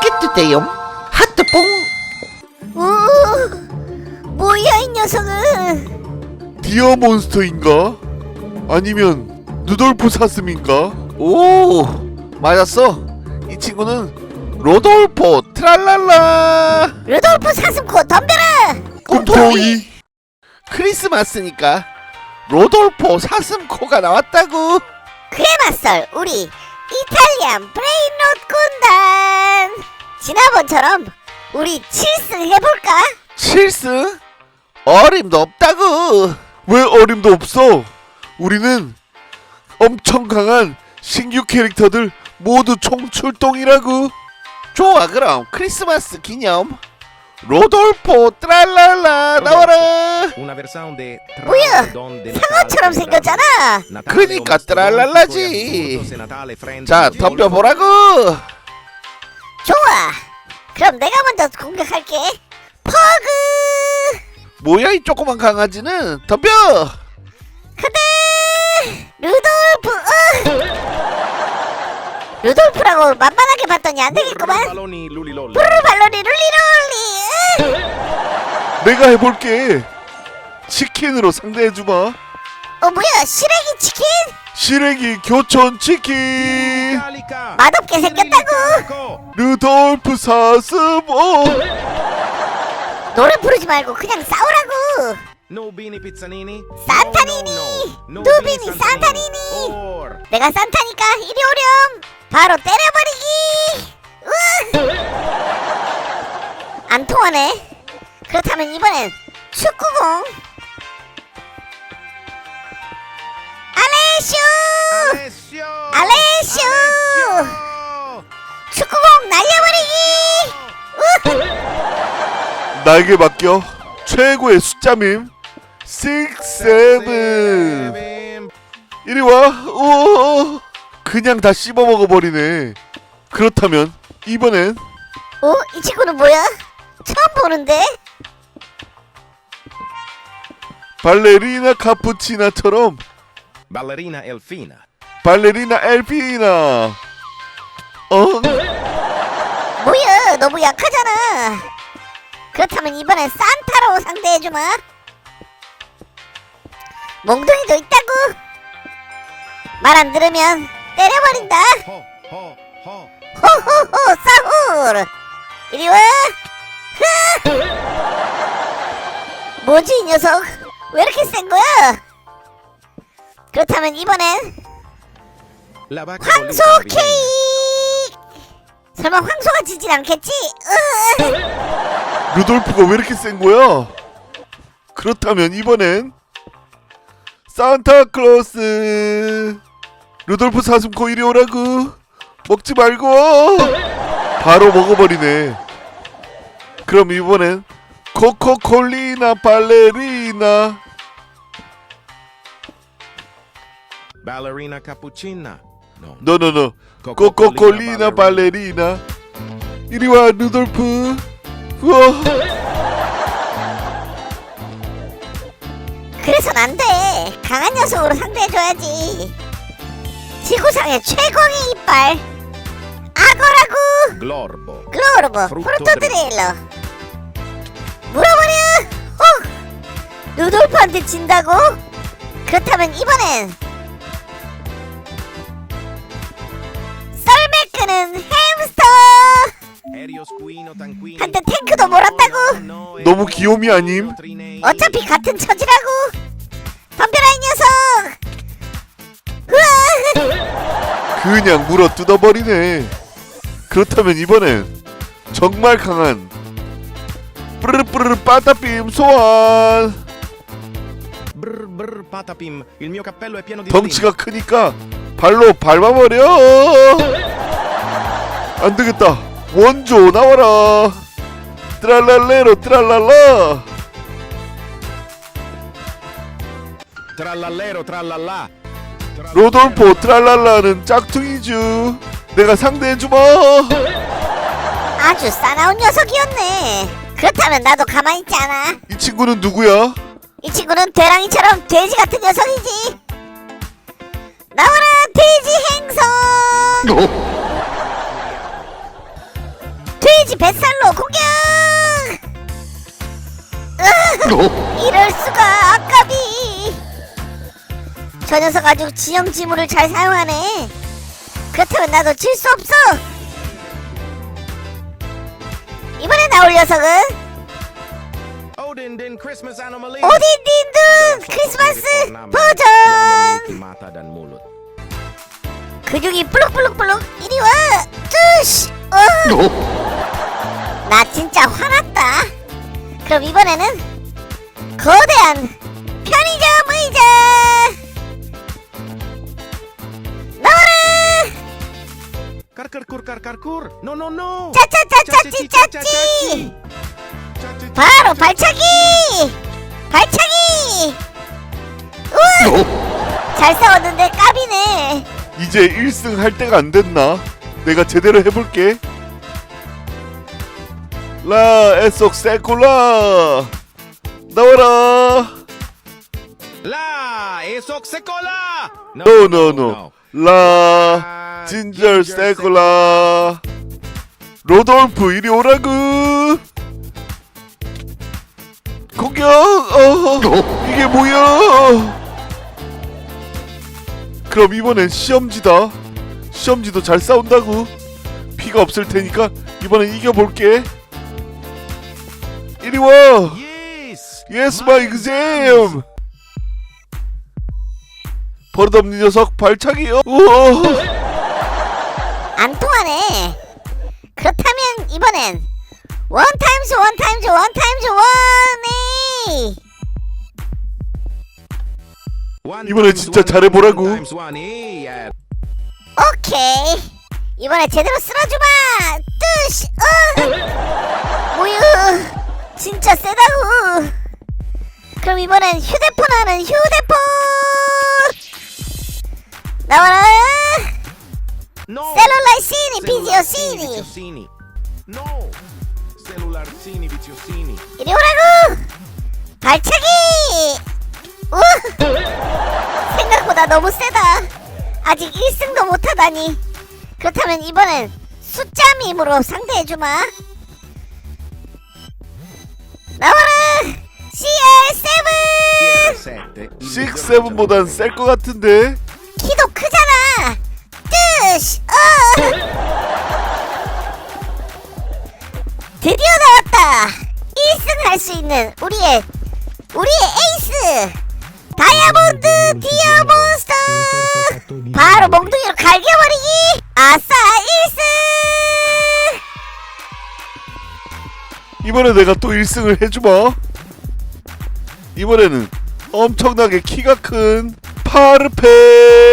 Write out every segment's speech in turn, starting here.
구독해주세요 하트 뽕 오, 뭐야 이 녀석은? 디어 몬스터인가? 아니면 누돌프 사슴인가? 오 맞았어 이 친구는 로돌포 트랄랄라 루돌프 사슴코 덤벼라! 꿈토이 크리스마스니까 로돌포 사슴코가 나왔다고 그에 맞설 우리 이탈리안 브레인롯 군단! 지난번처럼 우리 7승 해볼까? 칠스 어림도 없다고 왜 어림도 없어? 우리는 엄청 강한 신규 캐릭터들 모두 총출동이라고 좋아 그럼 크리스마스 기념 로돌포 트랄랄라 나와라 뭐야? 상어처럼 생겼잖아! 그니까 트랄랄라지. E 자 덤벼보라고 좋아! 그럼 내가 먼저 공격할게! 퍼그! 뭐야 이 조그만 강아지는 덤벼 그대! 루돌프! 어! 루돌프라고 만만하게 봤더니 안 되겠구만! 푸르 발로리 룰리롤리! 으! 내가 해볼게 치킨으로 상대해주마 어 뭐야 시래기 치킨? 시래기 교촌 치킨. 맛없게 생겼다고! 루돌프 사슴 어 노래 부르지 말고 그냥 싸우라고! 산타니니. Nubini 산타니니. 내가 산타니까 이리 오렴! 바로 때려버리기! 으! 안 통하네. 그렇다면 이번엔 축구공! 알레슈! Alessio. 축구공 날려버리기! 으! 나에게 맡겨 최고의 숫자밈 6, 7 Seven. 이리 와 오, 그냥 다 씹어 먹어버리네 그렇다면 이번엔 어? 이 친구는 뭐야? 처음 보는데? 발레리나 카푸치나처럼 Ballerina Elfina. 발레리나 엘피나 어? 뭐야 너무 약하잖아 그렇다면 이번엔 산타로 상대해주마 몽둥이도 있다고 말 안 들으면 때려버린다. 호호호 사후르 이리 와 흐! 뭐지 이 녀석 왜 이렇게 센 거야 그렇다면 이번엔 황소. 케이크 설마 황소가 지진 않겠지 으! 루돌프가 왜 이렇게 센 거야? 그렇다면 이번엔 산타클로스 루돌프 사슴코 이리 오라고 먹지 말고. 바로 먹어버리네. 그럼 이번엔 코코콜리나 발레리나. Ballerina cappuccina. No. 너너너 코코콜리나 발레리나. 이리 와 루돌프. 우와. 그래선 안돼. 강한 녀석으로 상대해줘야지 지구상의 최고의 이빨. 악어라고. Glorbo. 글로르보 프루토 프루토드릴러. 물어버려 호 루돌프한테 진다고? 그렇다면 이번엔 썰매 끄는 햄스터! Aereo squino tanquino. 한때 탱크도 몰았다고? No, no, 너무 no, 귀요미 아님? 어차피 같은 처지라고? 덤벼라 이 녀석 그냥 물어 뜯어버리네. 그렇다면 이번엔 정말 강한 뿌르르뿌르르 빠따빔 소환. 덩치가 크니까 발로 밟아버려. 안 되겠다. 원조 나와라. 트랄랄레로 트랄랄라. stelline. Trallallero, trallallà. 로 돌포 트랄랄라는 짝퉁이죠. 내가 상대해주마. 아주 싸나운 녀석이었네 그렇다면 나도 가만히 있지 않아 이 친구는 누구야? 이 친구는 되랑이처럼 돼지 같은 녀석이지 나와라 돼지 행성 돼지 뱃살로 공격! 으, 이럴 수가. 저 녀석 아주 지형지물을 잘 사용하네. 그렇다면 나도 질 수 없어. 이번에 나올 녀석은 Odin din Christmas anomaly. 오딘 딘 둔 크리스마스 버전. Yang memiliki mata dan mulut. 근육이 블룩블룩블룩 이리 와 뚜시 어. 나 진짜 화났다 그럼 이번에는 거대한 편의점 No no no. 짜짜짜짜찌 짜찌 바로 발차기! 발차기! 우와 잘 싸웠는데 까비네. 이제 1승 할 때가 안 됐나? 내가 제대로 해볼게. 라 에속 세콜라! 나와라. Sekolah. No no no. 라 진절 세콜라 로돌프 이리 오라구. 공격. 어 이게 뭐야? 그럼 이번엔 시험지다. 시험지도 잘 싸운다고. 피가 없을 테니까 이번엔 이겨볼게. 이리 와. Yes, my exam. 버릇없는 녀석 발차기요. 우와. 안 통하네. 그렇다면 이번엔 원 타임즈 원 타임즈 원 타임즈 원이 이번에 진짜 잘해보라고. yeah. 오케이. 이번에 제대로 쓸어주마. 뜨시 어! 뭐야 진짜 세다구. 그럼 이번엔 휴대폰 하는 휴대폰! 나와라 Cellular 시니 Viciosini. No. Cellular Cini Viciosini. 이리 오라고! 발차기! 우! 생각보다 너무 세다. 아직 1승도 못하다니. 그렇다면 이번엔 숫자 밈으로 상대해주마. 나와라! CR7 Sette. il 6, miglior 7보단 셀 것 같은데. 키도 크잖아 뜨시 어! 드디어 나왔다. 1승 할수 있는 우리의 우리의 에이스! 다이아몬드 디아몬스터! 바로 몽둥이로 갈겨버리기! 아싸 1승! 이번에 내가 또 1승을 해주마. 이번에는 엄청나게 키가 큰 파르페.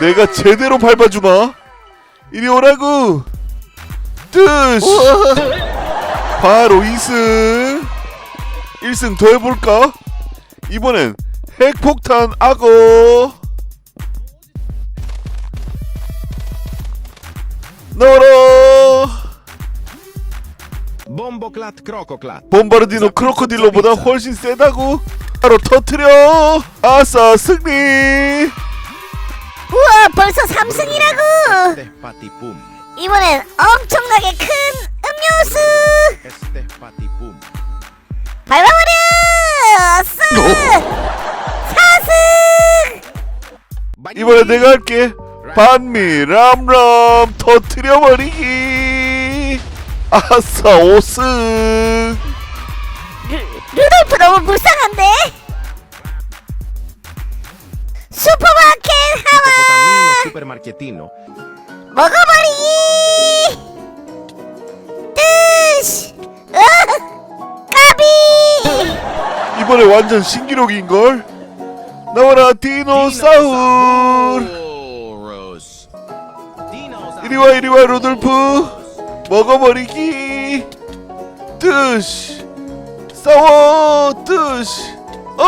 내가 제대로 밟아주마. 이리 오라고. 뜨시. 바로 2승. 1승 더 해볼까? 이번엔 핵폭탄 악어. 너라. Bomboclat Crococlat. bom바르디노 크로코딜로보다 훨씬 세다고 바로 터트려 아싸 승리 우와 벌써 3승이라고. Este patipum. 이번엔 엄청나게 큰 음료수. 밟아버려! 4승! 이번에 내가 할게. 반미 람람 터트려버리기. 아싸 5승. 루돌프 너무 불쌍한데? 하와 supermarketino. 먹어버리기 뜨시! 으 까비! 이번에 완전 신기록인걸? 나와라 디노사울. 이리와 이리와 로돌프! 먹어버리기! 뜨시! 싸워 뜨시! 어!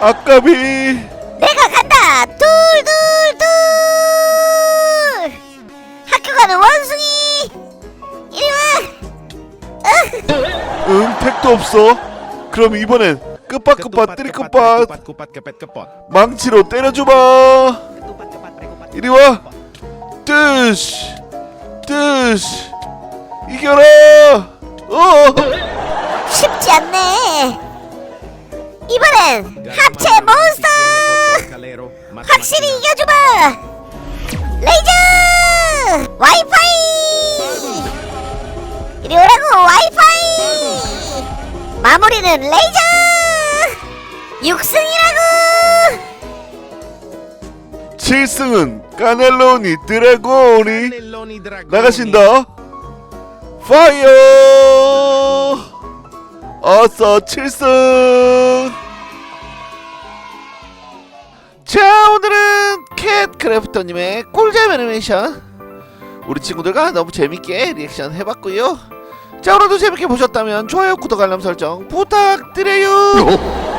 아까비 내가 간다! 둘둘둘! 학교 가는 원숭이! 이리와! 응 택도 없어. 그럼 이번엔 kepet kepot. 망치로 때려줘봐. 이리와. 뜨시 뜨시. 이겨라. 어. 쉽지 않네. 이번엔 합체 몬스터 확실히 이겨주마. 레이저 와이파이. 이리 오라고 와이파이. 마무리는 레이저. 육승이라고. 7승은 까넬로니 드래곤이 나가신다 파이어 어서 7승 자 오늘은 캣 크래프터님의 꿀잼 애니메이션. 우리 친구들과 너무 재밌게 리액션 해봤고요. 자 오늘도 재밌게 보셨다면 좋아요 구독 알람 설정 부탁드려요